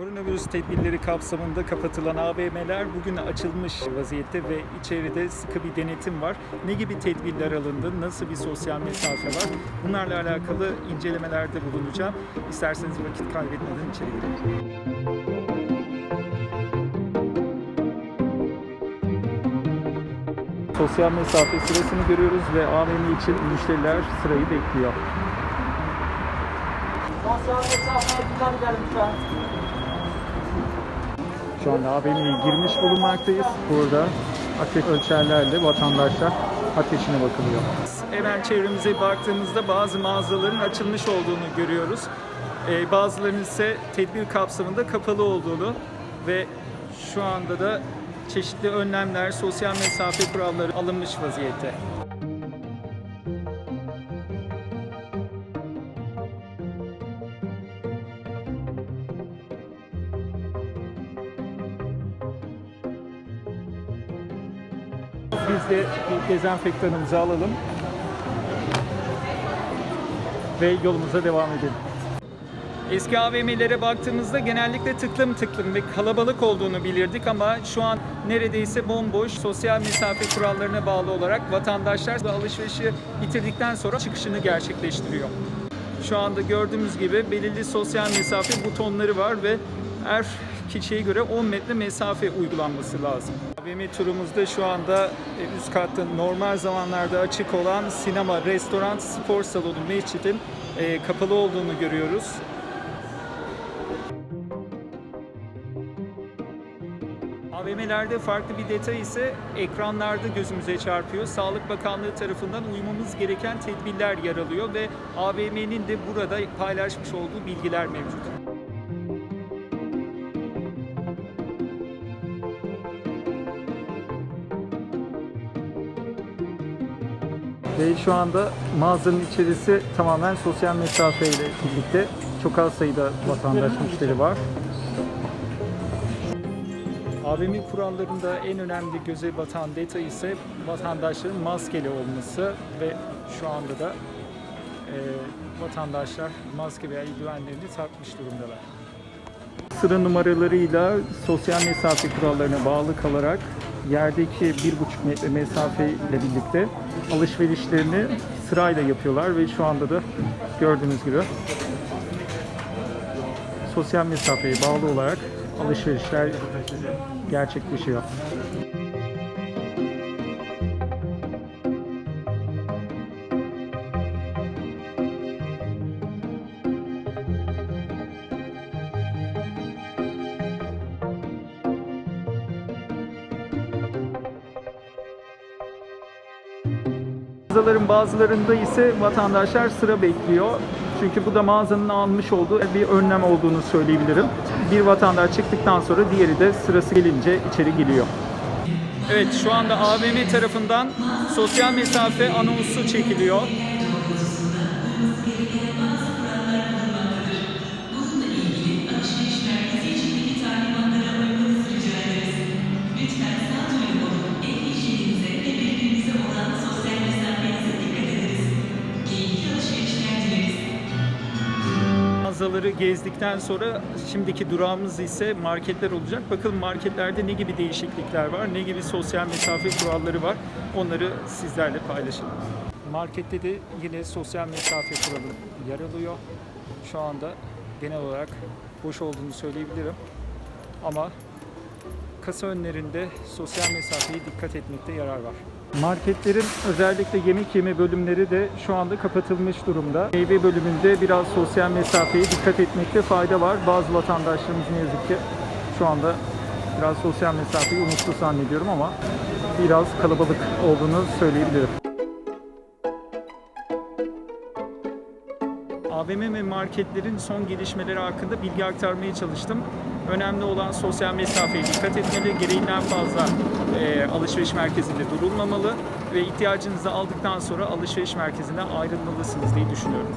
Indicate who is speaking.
Speaker 1: Koronavirüs tedbirleri kapsamında kapatılan AVM'ler bugün açılmış vaziyette ve içeride sıkı bir denetim var. Ne gibi tedbirler alındı, nasıl bir sosyal mesafe var? Bunlarla alakalı incelemelerde bulunacağım. İsterseniz vakit kaybetmeden içeri girelim. Sosyal mesafe sırasını görüyoruz ve AVM için müşteriler sırayı bekliyor.
Speaker 2: Sosyal mesafeye dikkat edelim lütfen.
Speaker 1: Şu anda AVM'ye girmiş bulunmaktayız. Burada ateş ölçerlerle vatandaşlar ateşine bakılıyor. Hemen çevremize baktığımızda bazı mağazaların açılmış olduğunu görüyoruz. Ee, bazılarının ise tedbir kapsamında kapalı olduğunu ve şu anda da çeşitli önlemler, sosyal mesafe kuralları alınmış vaziyette. Biz de bir dezenfektanımızı alalım ve yolumuza devam edelim. Eski AVM'lere baktığımızda genellikle tıklım tıklım ve kalabalık olduğunu bilirdik ama şu an neredeyse bomboş sosyal mesafe kurallarına bağlı olarak vatandaşlar da alışverişi bitirdikten sonra çıkışını gerçekleştiriyor. Şu anda gördüğümüz gibi belirli sosyal mesafe butonları var ve her kişiye göre 10 metre mesafe uygulanması lazım. AVM turumuzda şu anda e, üst katta normal zamanlarda açık olan sinema, restoran, spor salonu, mescidin e, kapalı olduğunu görüyoruz. AVM'lerde farklı bir detay ise ekranlarda gözümüze çarpıyor. Sağlık Bakanlığı tarafından uymamız gereken tedbirler yer alıyor ve AVM'nin de burada paylaşmış olduğu bilgiler mevcut. Ve şu anda mağazanın içerisi tamamen sosyal mesafe ile birlikte çok az sayıda vatandaş müşteri var. AVM kurallarında en önemli göze batan detay ise vatandaşların maskeli olması ve şu anda da e, vatandaşlar maske veya eldivenlerini takmış durumdalar. Sıra numaralarıyla sosyal mesafe kurallarına bağlı kalarak yerdeki bir buçuk metre mesafe ile birlikte alışverişlerini sırayla yapıyorlar ve şu anda da gördüğünüz gibi sosyal mesafeye bağlı olarak alışverişler gerçekleşiyor. Mağazaların bazılarında ise vatandaşlar sıra bekliyor. Çünkü bu da mağazanın almış olduğu bir önlem olduğunu söyleyebilirim. Bir vatandaş çıktıktan sonra diğeri de sırası gelince içeri giriyor. Evet şu anda AVM tarafından sosyal mesafe anonsu çekiliyor. Mağazaları gezdikten sonra şimdiki durağımız ise marketler olacak. Bakalım marketlerde ne gibi değişiklikler var, ne gibi sosyal mesafe kuralları var. Onları sizlerle paylaşalım. Markette de yine sosyal mesafe kuralı yer alıyor. Şu anda genel olarak boş olduğunu söyleyebilirim. Ama kasa önlerinde sosyal mesafeye dikkat etmekte yarar var. Marketlerin özellikle yemek yeme bölümleri de şu anda kapatılmış durumda. Meyve bölümünde biraz sosyal mesafeye dikkat etmekte fayda var. Bazı vatandaşlarımız ne yazık ki şu anda biraz sosyal mesafeyi unuttu zannediyorum ama biraz kalabalık olduğunu söyleyebilirim. AVM ve marketlerin son gelişmeleri hakkında bilgi aktarmaya çalıştım. Önemli olan sosyal mesafeye dikkat etmeli, gereğinden fazla e, alışveriş merkezinde durulmamalı ve ihtiyacınızı aldıktan sonra alışveriş merkezinden ayrılmalısınız diye düşünüyorum.